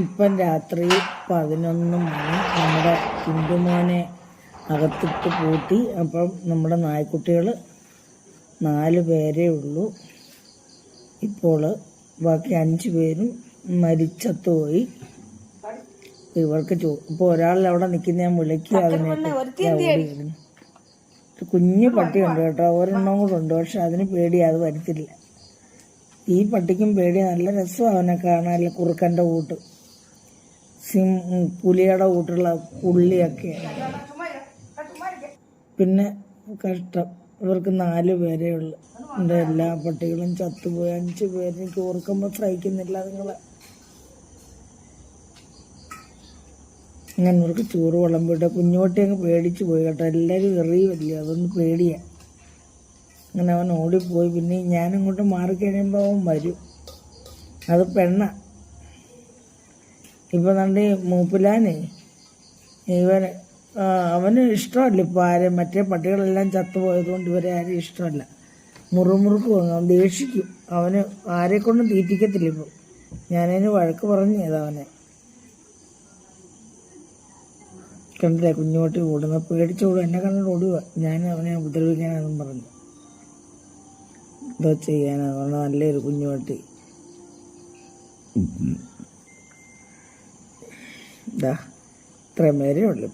ഇപ്പം രാത്രി പതിനൊന്ന് മണി നമ്മുടെ ഹിന്ദുമോനെ അകത്തിട്ട് പൂട്ടി. അപ്പം നമ്മുടെ നായ്ക്കുട്ടികൾ നാല് പേരേ ഉള്ളൂ. ഇപ്പോൾ ബാക്കി അഞ്ച് പേരും മരിച്ചത്ത് പോയി. ഇവർക്ക് ചോ ഇപ്പോൾ ഒരാൾ അവിടെ നിൽക്കുന്ന ഞാൻ വിളിക്കുക അതിനെ കുഞ്ഞു പട്ടിയുണ്ട് കേട്ടോ. ഒരെണ്ണം കൂടെ ഉണ്ട്. പക്ഷെ അതിന് പേടി അത് വരത്തില്ല. ഈ പട്ടിക്കും പേടി. നല്ല രസമാണ് അവനെ കാണാൻ. കുറുക്കന്റെ കൂട്ട്. സിം പുലിയുടെ കൂട്ടുള്ള ഉള്ളിയൊക്കെ പിന്നെ കഷ്ടം. ഇവർക്ക് നാല് പേരേ ഉള്ളു. എന്റെ എല്ലാ പട്ടികളും ചത്തുപോയി. അഞ്ച് പേര് എനിക്ക് ഓർക്കുമ്പോൾ സഹിക്കുന്നില്ല നിങ്ങളെ. അങ്ങനെ ഇവർക്ക് ചോറ് വിളമ്പിട്ട് കുഞ്ഞുപട്ടി അങ്ങ് പേടിച്ച് പോയി കേട്ടോ. എല്ലാവരും എറിയുമല്ലേ? അതൊന്ന് പേടിയാ. അങ്ങനെ അവൻ ഓടിപ്പോയി. പിന്നെ ഞാനിങ്ങോട്ട് മാറിക്കഴിയുമ്പോൾ അവൻ വരും. അത് പെണ്ണ. ഇപ്പം നമ്മുടെ മൂപ്പിലാനേ ഇവർ അവന് ഇഷ്ടമല്ല ഇപ്പൊ ആരും മറ്റേ പട്ടികളെല്ലാം ചത്തുപോയതുകൊണ്ട് ഇവരെ ആരും ഇഷ്ടമല്ല. മുറുമുറുക്ക് വന്നു. അവൻ ദേഷിക്കും. അവന് ആരെ കൊണ്ടും തീറ്റിക്കത്തില്ല ഇപ്പം. ഞാനതിന് വഴക്ക് പറഞ്ഞത് അവനെ. കണ്ടില്ല കുഞ്ഞുമോട്ടി ഓടുന്ന പേടിച്ചോടും എന്നെ കണ്ടിട്ട് ഓടുക. ഞാൻ അവനെ ഉപദ്രവിക്കാനെന്നും പറഞ്ഞു. എന്തോ ചെയ്യാനാ. പറഞ്ഞ നല്ലൊരു കുഞ്ഞുമോട്ടി. ഇതാ ഇത്രയും പേരേ ഉള്ളൂ.